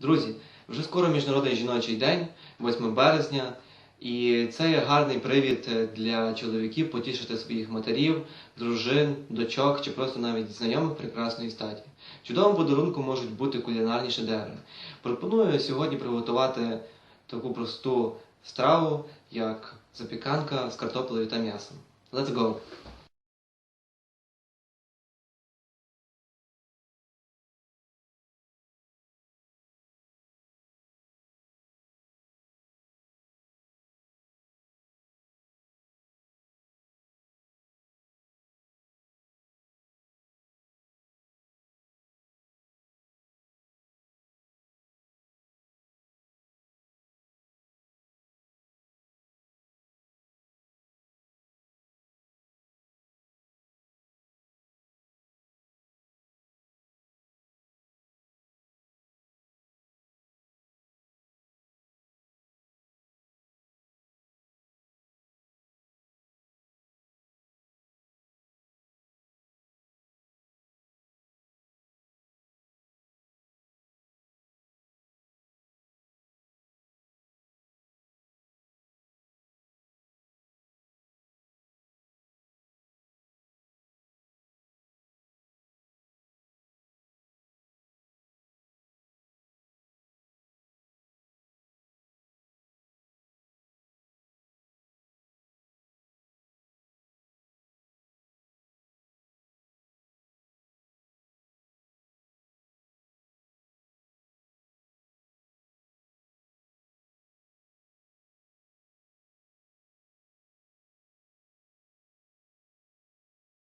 Друзі, вже скоро Міжнародний жіночий день, 8 березня, і це є гарний привід е, для чоловіків потішити своїх матерів, дружин, дочок чи просто навіть знайомих прекрасної статі. Чудовим подарунком можуть бути кулінарні шедеври. Пропоную сьогодні приготувати таку просту страву, як запіканка з картоплею та м'ясом. Let's go!